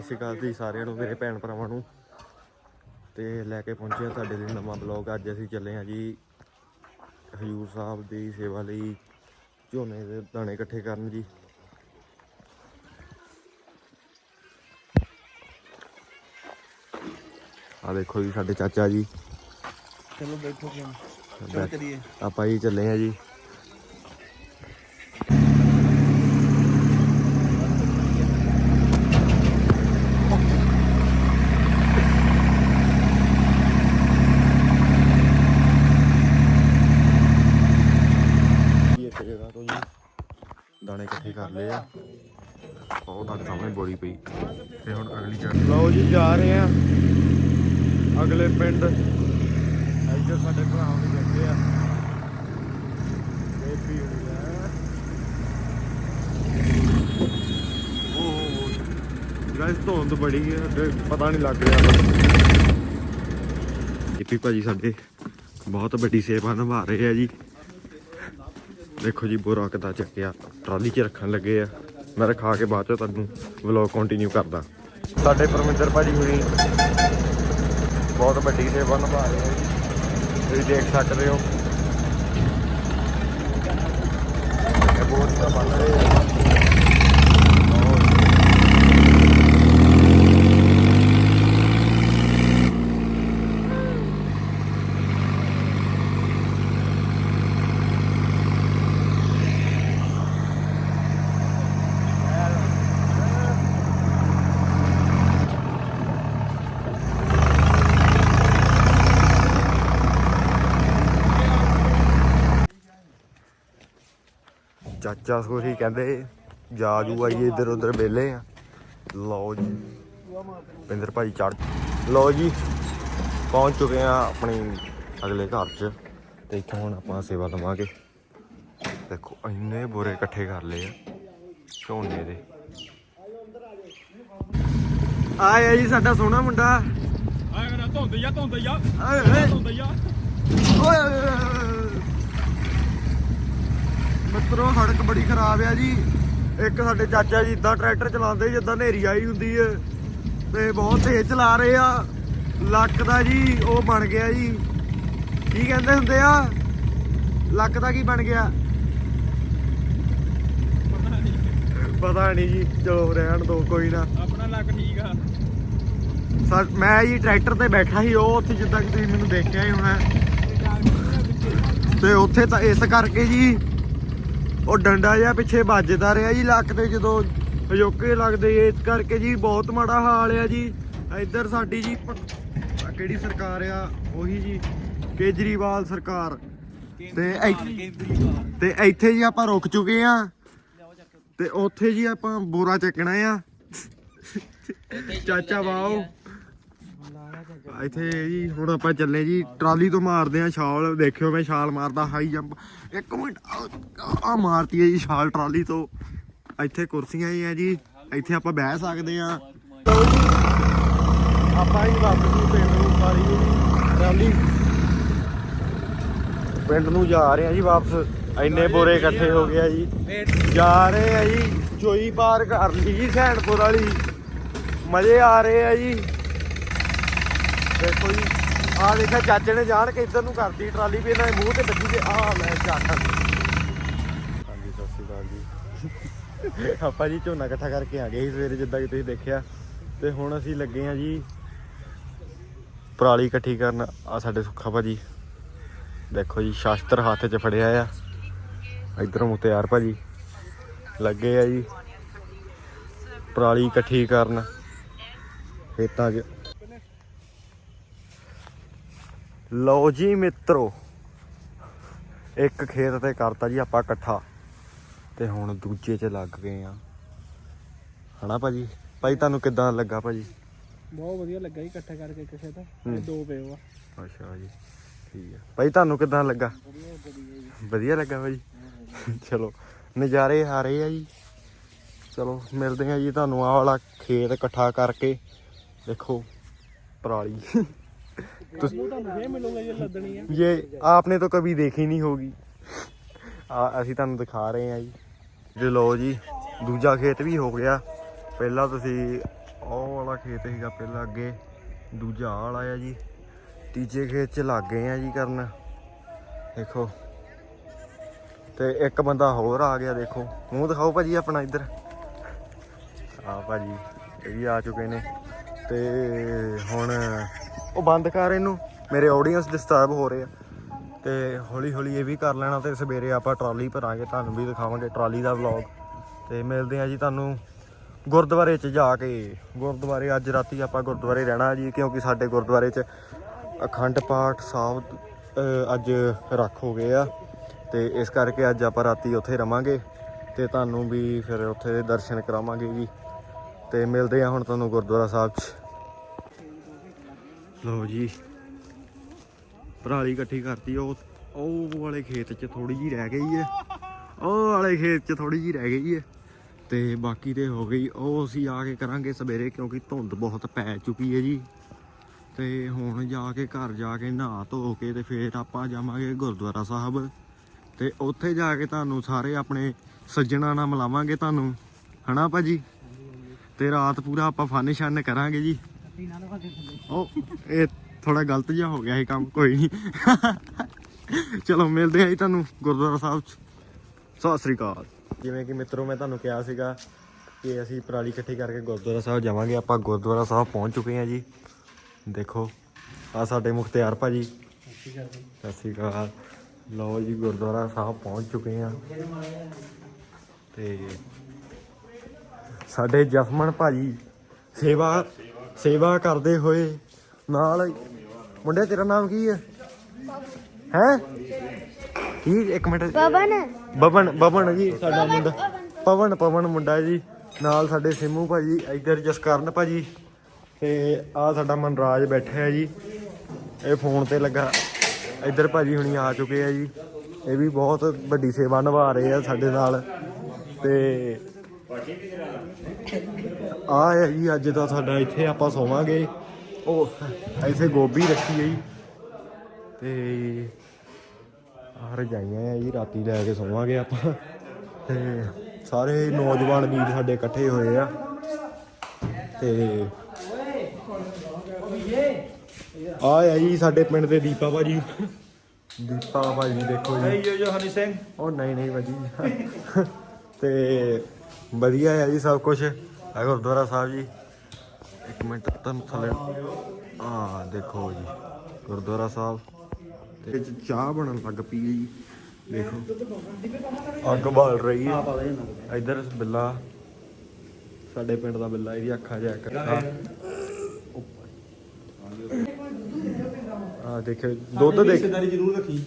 ਸਤਿ ਸ਼੍ਰੀ ਅਕਾਲ ਜੀ ਸਾਰਿਆਂ ਨੂੰ ਮੇਰੇ ਭੈਣ ਭਰਾਵਾਂ ਨੂੰ। ਤੇ ਲੈ ਕੇ ਪਹੁੰਚੇ ਹਾਂ ਤੁਹਾਡੇ ਲਈ ਨਵਾਂ ਬਲੌਗ ਅੱਜ ਅਸੀਂ ਚੱਲੇ ਹਾਂ ਜੀ ਹਜੂਰ ਸਾਹਿਬ ਦੀ ਸੇਵਾ ਲਈ ਝੋਨੇ ਦੇ ਦਾਣੇ ਇਕੱਠੇ ਕਰਨ ਜੀ। ਆ ਦੇਖੋ ਜੀ ਸਾਡੇ ਚਾਚਾ ਜੀ। ਚਲੋ ਬੈਠੋ ਕਰੀਏ। ਆਪਾਂ ਜੀ ਚੱਲੇ ਹਾਂ ਜੀ ਜੀ ਇੱਕ ਜਗ੍ਹਾ ਤੋਂ ਜੀ ਦਾਣੇ ਇਕੱਠੇ ਕਰ ਲਏ ਆ। ਉਹ ਤੁਹਾਡੇ ਸਾਹਮਣੇ ਬੋਰੀ ਪਈ। ਤੇ ਹੁਣ ਅਗਲੀ ਜਗ੍ਹਾ ਲਓ ਜੀ ਜਾ ਰਹੇ ਆ। ਅਗਲੇ ਪਿੰਡ। ਇੱਧਰ ਸਾਡੇ ਭਰਾ ਵੀ ਬੈਠੇ ਆ। ਇਹ ਵੀ ਹੋਈ ਗਾਇਸ ਧੁੰਦ ਬੜੀ ਹੈ ਪਤਾ ਨਹੀਂ ਲੱਗ ਰਿਹਾ। ਜੀਪੀ ਭਾਜੀ ਸਾਡੇ ਬਹੁਤ ਵੱਡੀ ਸੇਵਾ ਨਿਭਾ ਰਹੇ ਆ ਜੀ। ਦੇਖੋ ਜੀ, ਬੋਰਾ ਕਿੱਦਾਂ ਚੱਕਿਆ। ਟਰਾਲੀ 'ਚ ਰੱਖਣ ਲੱਗੇ ਆ। ਮੈਂ ਰਖਾ ਕੇ ਬਾਅਦ ਚ ਤੁਹਾਨੂੰ ਵਲੌਗ ਕੰਟੀਨਿਊ ਕਰਦਾ। ਸਾਡੇ ਪਰਮਿੰਦਰ ਭਾਜੀ ਹੋਣੀ ਬਹੁਤ ਵੱਡੀ ਸੇਵਾ ਨਿਭਾ ਰਹੇ ਆ ਤੁਸੀਂ ਦੇਖ ਸਕਦੇ ਹੋ। ਇਹ ਬੋਰੀਆਂ ਬੰਨ ਰਹੇ ਆ ਚਾਚਾ ਸੋਰੀ ਕਹਿੰਦੇ ਜਾ ਜੂ ਆਈਏ ਇੱਧਰ ਉੱਧਰ ਵਿਹਲੇ ਆ। ਲਓ ਜੀ ਪਿੰਦਰ ਭਾਈ ਚੜ ਲਓ ਜੀ ਪਹੁੰਚ ਚੁੱਕੇ ਆ ਆਪਣੀ ਅਗਲੇ ਘਰ 'ਚ ਤੇ ਇੱਥੋਂ ਹੁਣ ਆਪਾਂ ਸੇਵਾ ਲਵਾਂਗੇ। ਦੇਖੋ ਇੰਨੇ ਬੋਰੇ ਇਕੱਠੇ ਕਰ ਲਏ ਆ ਝੋਨੇ ਦੇ। ਆਇਆ ਜੀ ਸਾਡਾ ਸੋਹਣਾ ਮੁੰਡਾ। ਆਏ ਮੇਰਾ ਧੁੰਦ ਜਾ ਧੁੰਦ। ਧੁੰਦ ਜਾ ਮਿੱਤਰੋ ਸੜਕ ਬੜੀ ਖਰਾਬ ਆ ਜੀ। ਇੱਕ ਸਾਡੇ ਚਾਚਾ ਜੀ ਇਦਾਂ ਟਰੈਕਟਰ ਚਲਾਉਂਦੇ ਜਿੱਦਾਂ ਹਨੇਰੀ ਆਈ ਹੁੰਦੀ ਹੈ ਤੇ ਬਹੁਤ ਤੇਜ਼ ਚਲਾ ਰਹੇ ਆ। ਲੱਕ ਦਾ ਜੀ ਉਹ ਬਣ ਗਿਆ ਜੀ। ਕੀ ਕਹਿੰਦੇ ਹੁੰਦੇ ਆ? ਲੱਕ ਦਾ ਕੀ ਬਣ ਗਿਆ? ਪਤਾ ਨਹੀਂ ਜੀ ਚਲੋ ਰਹਿਣ ਦੋ ਕੋਈ ਨਾ। ਆਪਣਾ ਲੱਕ ਠੀਕ ਆ। ਸਾ- ਮੈਂ ਜੀ ਟਰੈਕਟਰ ਤੇ ਬੈਠਾ ਸੀ ਉਹ ਉੱਥੇ ਜਿੱਦਾਂ ਕਿ ਤੁਸੀਂ ਮੈਨੂੰ ਦੇਖਿਆ ਹੀ ਹੋਣਾ। ਤੇ ਉੱਥੇ ਤਾਂ ਇਸ ਕਰਕੇ ਜੀ ਉਹ ਡੰਡਾ ਜਿਹਾ ਪਿੱਛੇ ਵੱਜਦਾ ਰਿਹਾ ਜੀ ਲੱਕ ਤੇ ਜਦੋਂ ਅਜੋਕੇ ਲੱਗਦੇ ਇਸ ਕਰਕੇ ਜੀ ਬਹੁਤ ਮਾੜਾ ਹਾਲ ਆ ਜੀ। ਇੱਧਰ ਸਾਡੀ ਜੀ ਕਿਹੜੀ ਸਰਕਾਰ ਆ? ਉਹੀ ਜੀ ਕੇਜਰੀਵਾਲ ਸਰਕਾਰ। ਤੇ ਤੇ ਇੱਥੇ ਜੀ ਆਪਾਂ ਰੁਕ ਚੁੱਕੇ ਆ। ਤੇ ਉੱਥੇ ਜੀ ਆਪਾਂ ਬੋਰਾ ਚੱਕਣਾ ਆ। ਚਾਚਾ ਵਾਓ। ਇੱਥੇ ਜੀ, ਹੁਣ ਆਪਾਂ ਚੱਲੇ ਜੀ, ਟਰਾਲੀ ਤੋਂ ਮਾਰਦੇ ਆ ਛਾਲ। ਦੇਖਿਓ ਮੈਂ ਛਾਲ ਮਾਰਦਾ ਹਾਈ ਜੰਪ ਇੱਕ ਮਿੰਟ ਆ ਮਾਰਤੀ ਹੈ ਜੀ ਛਾਲ ਟਰਾਲੀ ਤੋਂ। ਇੱਥੇ ਕੁਰਸੀਆਂ ਹੀ ਆ ਜੀ, ਇੱਥੇ ਆਪਾਂ ਬਹਿ ਸਕਦੇ ਆ ਆਪਾਂ ਹੀ ਵਾਪਸ ਪਿੰਡ ਨੂੰ ਸਾਰੀ ਟਰਾਲੀ। ਪਿੰਡ ਨੂੰ ਜਾ ਰਹੇ ਆ ਜੀ ਵਾਪਸ। ਇੰਨੇ ਬੋਰੇ ਇਕੱਠੇ ਹੋ ਗਏ ਆ ਜੀ। ਜਾ ਰਹੇ ਆ ਜੀ, ਚੋਈ ਪਾਰ ਕਰ ਲਈ ਜੀ ਸੈਣਪੁਰ ਵਾਲੀ। ਮਜ਼ੇ ਆ ਰਹੇ ਆ ਜੀ। ਦੇਖੋ ਜੀ, ਆਹ ਦੇਖਿਆ, ਚਾਚੇ ਨੇ ਜਾਣ ਕੇ ਇੱਧਰ ਨੂੰ ਕਰਤੀ ਟਰਾਲੀ ਵੀ, ਇਹਨਾਂ ਦੇ ਮੂੰਹ ਤੇ ਵੱਜੀ ਤੇ ਆਹ ਲੈ ਚਾਟਾ ਹਾਂਜੀ, ਸਤਿ ਸ਼੍ਰੀ ਅਕਾਲ ਜੀ। ਆਪਾਂ ਜੀ ਝੋਨਾ ਇਕੱਠਾ ਕਰਕੇ ਆ ਗਏ ਸੀ ਸਵੇਰੇ, ਜਿੱਦਾਂ ਕਿ ਤੁਸੀਂ ਦੇਖਿਆ। ਤੇ ਹੁਣ ਅਸੀਂ ਲੱਗੇ ਆ ਜੀ ਪਰਾਲੀ ਇਕੱਠੀ ਕਰਨ। ਆ ਸਾਡੇ ਸੁੱਖਾ ਭਾਜੀ। ਦੇਖੋ ਜੀ, ਸ਼ਾਸਤਰ ਹੱਥ 'ਚ ਫੜਿਆ ਆ। ਇਧਰੋਂ ਮੁਖਤਿਆਰ ਭਾਜੀ। ਲੱਗੇ ਆ ਜੀ। ਪਰਾਲੀ ਇਕੱਠੀ ਕਰਨ। ਖੇਤਾਂ 'ਚ ਲਓ ਜੀ ਮਿੱਤਰੋ ਇੱਕ ਖੇਤ ਤੇ ਕਰਤਾ ਜੀ ਆਪਾਂ ਇਕੱਠਾ ਤੇ ਹੁਣ ਦੂਜੇ 'ਚ ਲੱਗ ਗਏ ਆ। ਹਨਾ ਭਾਜੀ? ਭਾਈ ਤੁਹਾਨੂੰ ਕਿੱਦਾਂ ਲੱਗਾ ਭਾਜੀ? ਬਹੁਤ ਵਧੀਆ ਲੱਗਾ ਜੀ ਇਕੱਠਾ ਕਰਕੇ ਕਿਸੇ ਦਾ। ਦੋ ਪਏ ਵਾ। ਅੱਛਾ ਜੀ ਠੀਕ ਆ। ਭਾਈ ਤੁਹਾਨੂੰ ਕਿੱਦਾਂ ਲੱਗਾ? ਵਧੀਆ ਲੱਗਾ ਭਾਜੀ? ਚਲੋ ਨਜ਼ਾਰੇ ਆ ਰਹੇ ਆ ਜੀ। ਚਲੋ ਮਿਲਦੇ ਆ ਜੀ ਤੁਹਾਨੂੰ ਆਹ ਵਾਲਾ ਖੇਤ ਇਕੱਠਾ ਕਰਕੇ। ਦੇਖੋ ਪਰਾਲੀ। ਤੁਹਾਨੂੰ ਤੁਹਾਨੂੰ ਫੇਰ ਮਿਲੂਗਾ ਜੇ ਲੱਦਣੀ ਆ ये आपने तो कभी देखी नहीं होगी ਆ ਅਸੀਂ ਤੁਹਾਨੂੰ ਦਿਖਾ ਰਹੇ ਹਾਂ ਜੀ ਜੇ ਲਓ ਜੀ ਦੂਜਾ ਖੇਤ ਵੀ ਹੋ ਗਿਆ ਪਹਿਲਾਂ ਤੁਸੀਂ ਉਹ ਵਾਲਾ ਖੇਤ ਸੀਗਾ ਪਹਿਲਾਂ ਅੱਗੇ ਦੂਜਾ ਆਹ ਵਾਲਾ ਆ ਜੀ ਤੀਜੇ ਖੇਤ 'ਚ ਲੱਗ ਗਏ ਆ ਜੀ ਕਰਨ ਦੇਖੋ ਤੇ ਇੱਕ ਬੰਦਾ ਹੋਰ ਆ ਗਿਆ ਦੇਖੋ ਮੂੰਹ ਦਿਖਾਓ ਭਾਜੀ ਆਪਣਾ ਇੱਧਰ ਆ ਭਾਜੀ ਇਹ ਵੀ ਆ ਚੁੱਕੇ ਨੇ ਤੇ ਹੁਣ ਉਹ ਬੰਦ ਕਰ ਇਹਨੂੰ। ਮੇਰੇ ਆਡੀਅנס ਡਿਸਟਰਬ ਹੋ ਰਹੇ ਆ। ਤੇ ਹੌਲੀ ਹੌਲੀ ਇਹ ਵੀ ਕਰ ਲੈਣਾ ਤੇ ਸਵੇਰੇ ਆਪਾਂ ਟਰਾਲੀ ਭਰਾਂਗੇ ਤੁਹਾਨੂੰ ਵੀ ਦਿਖਾਵਾਂਗੇ ਟਰਾਲੀ ਦਾ ਵਲੌਗ ਤੇ ਮਿਲਦੇ ਆ ਜੀ ਤੁਹਾਨੂੰ ਗੁਰਦੁਆਰੇ 'ਚ ਜਾ ਕੇ। ਗੁਰਦੁਆਰੇ ਅੱਜ ਰਾਤੀ ਆਪਾਂ ਗੁਰਦੁਆਰੇ ਰਹਿਣਾ ਜੀ, ਕਿਉਂਕਿ ਸਾਡੇ ਗੁਰਦੁਆਰੇ 'ਚ ਅਖੰਡ ਪਾਠ ਸਾਹਿਬ ਅੱਜ ਰੱਖ ਹੋ ਗਏ ਆ। ਤੇ ਇਸ ਕਰਕੇ ਅੱਜ ਆਪਾਂ ਰਾਤੀ ਉੱਥੇ ਰਵਾਂਗੇ ਤੇ ਤੁਹਾਨੂੰ ਵੀ ਫਿਰ ਉੱਥੇ ਦੇ ਦਰਸ਼ਨ ਕਰਾਵਾਂਗੇ ਜੀ। ਤੇ ਮਿਲਦੇ ਆ ਹੁਣ ਤੁਹਾਨੂੰ ਗੁਰਦੁਆਰਾ ਸਾਹਿਬ 'ਚ। ਲਓ ਜੀ। ਪਰਾਲੀ ਇਕੱਠੀ ਕਰਤੀ, ਉਹ ਉਹ ਵਾਲੇ ਖੇਤ 'ਚ ਥੋੜੀ ਜੀ ਰਹਿ ਗਈ ਹੈ ਉਹ ਵਾਲੇ ਖੇਤ 'ਚ ਥੋੜੀ ਜੀ ਰਹਿ ਗਈ ਹੈ ਤੇ ਬਾਕੀ ਤੇ ਹੋ ਗਈ, ਉਹ ਅਸੀਂ ਆ ਕੇ ਕਰਾਂਗੇ ਸਵੇਰੇ ਕਿਉਂਕਿ ਧੁੰਦ ਬਹੁਤ ਪੈ ਚੁੱਕੀ ਹੈ ਜੀ। ਤੇ ਹੁਣ ਜਾ ਕੇ ਘਰ ਜਾ ਕੇ ਨਹਾ ਧੋ ਕੇ ਤੇ ਫੇਰ ਆਪਾਂ ਜਾਵਾਂਗੇ ਗੁਰਦੁਆਰਾ ਸਾਹਿਬ। ਤੇ ਉੱਥੇ ਜਾ ਕੇ ਤੁਹਾਨੂੰ ਸਾਰੇ ਆਪਣੇ ਸੱਜਣਾ ਨਾਲ ਮਿਲਾਵਾਂਗੇ ਤੁਹਾਨੂੰ। ਹਨਾ ਭਾਜੀ? ਤੇ ਰਾਤ ਪੂਰਾ ਆਪਾਂ ਫਨ ਸ਼ਨ ਕਰਾਂਗੇ ਜੀ। ਉਹ, ਇਹ ਥੋੜਾ ਗਲਤ ਜਿਹਾ ਹੋ ਗਿਆ ਇਹ ਕੰਮ, ਕੋਈ ਨਹੀਂ। ਚਲੋ, ਮਿਲਦੇ ਆਂ ਜੀ ਤੁਹਾਨੂੰ ਗੁਰਦੁਆਰਾ ਸਾਹਿਬ ਚ। ਸਤਿ ਸ੍ਰੀ ਅਕਾਲ। ਜਿਵੇਂ ਕਿ ਮਿੱਤਰੋ, ਮੈਂ ਤੁਹਾਨੂੰ ਕਿਹਾ ਸੀਗਾ ਕਿ ਅਸੀਂ ਪਰਾਲੀ ਇਕੱਠੀ ਕਰਕੇ ਗੁਰਦੁਆਰਾ ਸਾਹਿਬ ਜਾਵਾਂਗੇ। ਆਪਾਂ ਗੁਰਦੁਆਰਾ ਸਾਹਿਬ ਪਹੁੰਚ ਚੁੱਕੇ ਹਾਂ ਜੀ। ਦੇਖੋ ਆ ਸਾਡੇ ਮੁਖਤਿਆਰ ਭਾਜੀ। ਸਤਿ ਸ੍ਰੀ ਅਕਾਲ। ਲਓ ਜੀ, ਗੁਰਦੁਆਰਾ ਸਾਹਿਬ ਪਹੁੰਚ ਚੁੱਕੇ ਹਾਂ। ਤੇ ਸਾਡੇ ਜਸਮਨ ਭਾਜੀ ਸੇਵਾ ਸੇਵਾ ਕਰਦੇ ਹੋਏ ਨਾਲ ਮੁੰਡੇ ਤੇਰਾ ਨਾਮ ਕੀ ਹੈ? ਹੈ? ਕੀ ਇੱਕ ਮਿੰਟ। ਪਵਨ ਬਬਨ ਬਬਨ ਜੀ। ਸਾਡਾ ਮੁੰਡਾ। ਪਵਨ ਪਵਨ ਮੁੰਡਾ ਜੀ। ਨਾਲ ਸਾਡੇ ਸਿੰਮੂ ਭਾਜੀ ਇੱਧਰ ਜਸਕਰਨ ਭਾਜੀ। ਤੇ ਆ ਸਾਡਾ ਮਨਰਾਜ ਬੈਠਾ ਹੈ ਜੀ। ਇਹ ਫੋਨ ਤੇ ਲੱਗਾ। ਇੱਧਰ ਭਾਜੀ ਹੁਣੀ ਆ ਚੁੱਕੇ ਆ ਜੀ। ਇਹ ਵੀ ਬਹੁਤ ਵੱਡੀ ਸੇਵਾ ਨਿਭਾ ਰਹੇ ਆ ਸਾਡੇ ਨਾਲ। ਤੇ ਆ ਹੈ ਜੀ ਅੱਜ ਦਾ ਸਾਡਾ ਇੱਥੇ ਆਪਾਂ ਸੋਵਾਂਗੇ। ਉਹ ਇੱਥੇ ਗੋਭੀ ਰੱਖੀ ਹੈ ਜੀ। ਤੇ ਆ ਰਜਾਈਆਂ ਆ ਜੀ ਰਾਤੀ ਲੈ ਕੇ ਸੋਵਾਂਗੇ ਆਪਾਂ। ਤੇ ਸਾਰੇ ਨੌਜਵਾਨ ਵੀਰ ਸਾਡੇ ਇਕੱਠੇ ਹੋਏ ਆ। ਤੇ ਆ ਆ ਜੀ ਸਾਡੇ ਪਿੰਡ ਦੇ ਦੀਪਾ ਭਾਜੀ। ਦੀਪਾ ਭਾਜੀ ਦੇਖੋ ਜੀ। ਜੋ ਜੋ ਹਨੀ ਸਿੰਘ। ਉਹ ਨਹੀਂ ਨਹੀਂ ਭਾਜੀ। ਤੇ ਵਧੀਆ ਹੈ ਜੀ ਸਭ ਕੁਝ ਆ ਗੁਰਦੁਆਰਾ ਸਾਹਿਬ ਜੀ। ਇੱਕ ਮਿੰਟ ਤੁਹਾਨੂੰ ਥੱਲੇ। ਆ ਦੇਖੋ ਜੀ ਗੁਰਦੁਆਰਾ ਸਾਹਿਬ। ਤੇ ਇਹ 'ਚ ਚਾਹ ਬਣਨ ਲੱਗ ਪਈ ਜੀ। ਦੇਖੋ। ਅੱਗ ਬਾਲ ਰਹੀ ਹੈ। ਇਧਰ ਬਿੱਲਾ ਸਾਡੇ ਪਿੰਡ ਦਾ ਬਿੱਲਾ ਇਹਦੀ ਅੱਖਾਂ ਚੈੱਕ ਆ ਆ ਦੇਖਿਓ ਦੁੱਧ ਦੇਖ ਰਿਸ਼ਤੇਦਾਰੀ ਜ਼ਰੂਰ ਰੱਖੀ।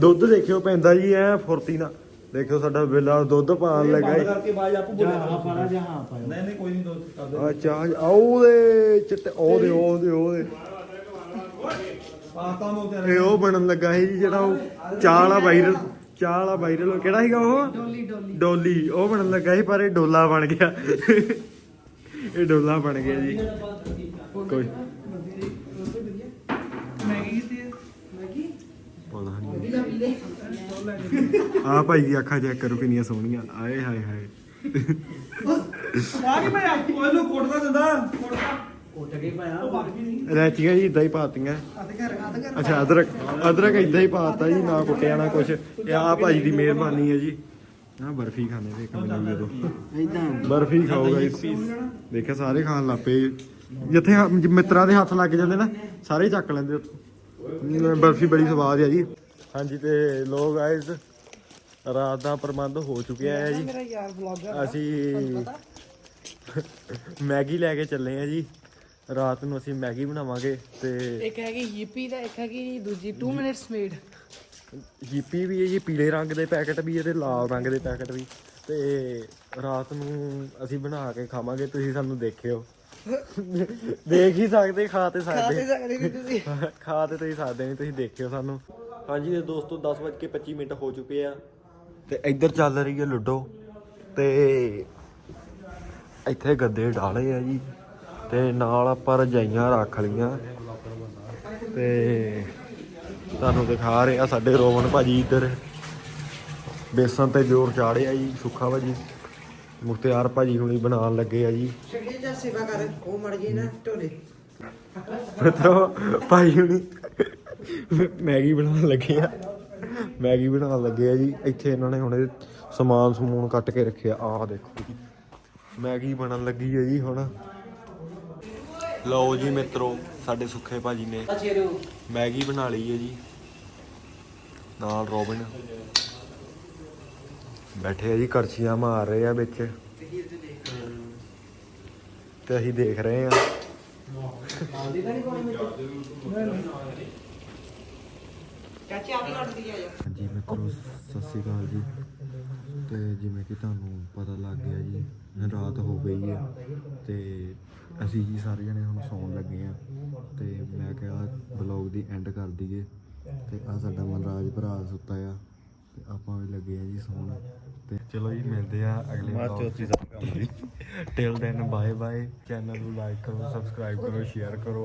ਦੁੱਧ ਦੇਖਿਓ ਪੈਂਦਾ ਜੀ ਐ ਫੁਰਤੀ ਨਾਲ। ਦੇਖਿਓ ਸਾਡਾ ਬਿੱਲਾ ਦੁੱਧ ਪਾਣ ਲੱਗਾ ਜੀ। ਕਰਕੇ ਬਾਜ ਆਪੂ ਬੋਲੇ ਪਾਣਾ ਨਹੀਂ ਨਹੀਂ ਕੋਈ ਨਹੀਂ ਦੋਸਤ ਕਰਦੇ ਆ ਚਾਹ ਆਉਦੇ ਚਿੱਟੇ ਉਹਦੇ ਉਹਦੇ ਉਹਦੇ ਪਾਸਤਾ ਨੂੰ ਤੇ ਇਹ ਉਹ ਬਣਨ ਲੱਗਾ ਸੀ ਜੀ ਜਿਹੜਾ ਉਹ ਚਾਹ ਵਾਲਾ ਵਾਇਰਲ ਚਾਹ ਵਾਲਾ ਵਾਇਰਲ ਕਿਹੜਾ ਸੀਗਾ ਉਹ? ਡੋਲੀ ਡੋਲੀ। ਡੋਲੀ ਉਹ ਬਣਨ ਲੱਗਾ ਸੀ ਪਰ ਇਹ ਡੋਲਾ ਬਣ ਗਿਆ। ਇਹ ਡੋਲਾ ਬਣ ਗਿਆ ਜੀ। ਕੋਈ ਪਤਾ ਨਹੀਂ ਆ ਭਾਈ ਦੀ ਅੱਖਾਂ ਚੈੱਕ ਕਰੋ ਕਿੰਨੀਆਂ ਸੋਹਣੀਆਂ। ਆਏ ਹਾਏ ਹਾਏ। ਆ ਕੀ ਮੈਂ ਕੋਈ ਨੂੰ ਕੋਟਦਾ ਦਿੰਦਾ। ਕੋਟਦਾ ਕੋਟ ਕੇ ਪਾਇਆ। ਉਹ ਬਾਕੀ ਨਹੀਂ। ਰੈਚੀਆਂ ਜੀ ਇਦਾਂ ਹੀ ਪਾਤੀਆਂ। ਅੱਛਾ ਅਦਰਕ ਅਦਰਕ ਇਦਾਂ ਹੀ ਪਾਤਾ ਜੀ ਨਾ ਕੁੱਟਿਆ ਨਾ ਕੁਛ। ਇਹ ਆ ਭਾਜੀ ਦੀ ਮਿਹਰਬਾਨੀ ਹੈ ਜੀ। ਨਾ ਬਰਫੀ ਖਾਣੇ ਦੇ ਇੱਕ ਮੈਨੂੰ ਦੇ ਦਿਓ ਇਦਾਂ ਬਰਫੀ ਖਾਓਗਾ ਇਸ ਦੇਖਿਆ ਸਾਰੇ ਖਾਣ ਲੱਪੇ ਜਿੱਥੇ ਮਿੱਤਰਾਂ ਦੇ ਹੱਥ ਲੱਗ ਜਾਂਦੇ ਨਾ ਸਾਰੇ ਚੱਕ ਲੈਂਦੇ ਉੱਥੋਂ। ਬਰਫੀ ਬੜੀ ਸਵਾਦ ਹੈ ਜੀ। ਹਾਂਜੀ ਤੇ ਲੋ ਗਾਇਸ ਰਾਤ ਦਾ ਪ੍ਰਬੰਧ ਹੋ ਚੁੱਕਿਆ ਹੈ ਜੀ। ਮੇਰਾ ਯਾਰ ਵਲੌਗਰ ਅਸੀਂ ਮੈਗੀ ਲੈ ਕੇ ਚੱਲੇ ਆ ਜੀ। ਰਾਤ ਨੂੰ ਅਸੀਂ ਮੈਗੀ ਬਣਾਵਾਂਗੇ ਤੇ ਇੱਕ ਹੈਗੀ ਯੀਪੀ ਦਾ ਇੱਕ ਹੈਗੀ ਦੂਜੀ 2 ਮਿੰਟਸ ਮੇਡ ਜੀਪੀ ਵੀ ਹੈ ਜੀ ਪੀਲੇ ਰੰਗ ਦੇ ਪੈਕਟ ਵੀ ਹੈ ਤੇ ਲਾਲ ਰੰਗ ਦੇ ਪੈਕਟ ਵੀ। ਤੇ ਰਾਤ ਨੂੰ ਅਸੀਂ ਬਣਾ ਕੇ ਖਾਵਾਂਗੇ ਤੁਸੀਂ ਸਾਨੂੰ ਦੇਖਿਓ। ਦੇਖ ਹੀ ਸਕਦੇ ਖਾ ਤੇ ਸਕਦੇ। ਸਕਦੇ ਨਹੀਂ ਤੁਸੀਂ। ਖਾ ਤੇ ਤੁਸੀਂ ਸਕਦੇ ਨਹੀਂ ਤੁਸੀਂ ਦੇਖਿਓ ਸਾਨੂੰ। ਹਾਂਜੀ ਤੇ ਦੋਸਤੋ 10:25 ਮਿੰਟ ਹੋ ਚੁੱਕੇ ਆ। ਤੇ ਇੱਧਰ ਚੱਲ ਰਹੀ ਹੈ ਲੁੱਡੋ ਤੇ ਇੱਥੇ ਗੱਦੇ ਡਾਲੇ ਆ ਜੀ ਤੇ ਨਾਲ ਆਪਾਂ ਰਜਾਈਆਂ ਰੱਖ ਲਈਆਂ ਤੇ ਤੁਹਾਨੂੰ ਦਿਖਾ ਰਹੇ ਆ ਸਾਡੇ ਰੋਮਨ ਭਾਜੀ ਇੱਧਰ। ਬੇਸਨ ਤੇ ਜ਼ੋਰ ਚਾੜਿਆ ਜੀ ਸੁੱਖਾ ਭਾਜੀ ਮੁਖਤਿਆਰ ਭਾਜੀ ਹੁਣੀ ਬਣਾਉਣ ਲੱਗੇ ਆ ਜੀ। ਛੱਡੀ ਜਾ ਸੇਵਾ ਕਰ ਉਹ ਮੜ ਗਈ ਨਾ ਢੋਲੇ। ਮਿੱਤਰੋ ਭਾਈ ਹੁਣੀ ਮੈਗੀ ਬਣਾਉਣ ਲੱਗੇ ਆ। ਮੈਗੀ ਬਣਾਉਣ ਲੱਗੇ ਆ ਜੀ। ਇੱਥੇ ਇਹਨਾਂ ਨੇ ਹੁਣ ਸਮਾਨ ਸਮੂਨ ਕੱਟ ਕੇ ਰੱਖਿਆ। ਆਹ ਦੇਖੋ ਜੀ। ਮੈਗੀ ਬਣਨ ਲੱਗੀ ਹੈ ਜੀ ਹੁਣ। ਲਓ ਜੀ ਮਿੱਤਰੋ, ਸਾਡੇ ਸੁੱਖੇ ਭਾਜੀ ਨੇ ਮੈਗੀ ਬਣਾ ਲਈ ਹੈ ਜੀ। ਨਾਲ ਰੋਬਿਨ ਬੈਠੇ ਆ ਜੀ ਕਰਛੀਆਂ ਮਾਰ ਰਹੇ ਆ ਵਿੱਚ। ਤੇ ਅਸੀਂ ਦੇਖ ਰਹੇ ਆ। ਚਾਚੀ ਆ ਵੀ ਲੜਦੀ ਆ ਯਾਰ। ਹਾਂਜੀ ਮਿੱਤਰੋ ਸਤਿ ਸ਼੍ਰੀ ਅਕਾਲ ਜੀ। ਤੇ ਜਿਵੇਂ ਕਿ ਤੁਹਾਨੂੰ ਪਤਾ ਲੱਗ ਗਿਆ ਜੀ ਰਾਤ ਹੋ ਗਈ ਹੈ ਤੇ ਅਸੀਂ ਜੀ ਸਾਰੇ ਜਣੇ ਹੁਣ ਸੌਣ ਲੱਗੇ ਆ। ਤੇ ਮੈਂ ਕਿਹਾ ਵਲੌਗ ਦੀ ਐਂਡ ਕਰ ਦਈਏ। ਤੇ ਆ ਸਾਡਾ ਮਨਰਾਜ ਭਰਾ ਸੁੱਤਾ ਆ। ਤੇ ਆਪਾਂ ਵੀ ਲੱਗੇ ਆ ਜੀ ਸੌਣ। ਤੇ ਚਲੋ ਜੀ ਮਿਲਦੇ ਆ ਅਗਲੇ vlog till then bye bye channel ਨੂੰ ਲਾਈਕ ਕਰੋ ਸਬਸਕ੍ਰਾਈਬ ਕਰੋ ਸ਼ੇਅਰ ਕਰੋ।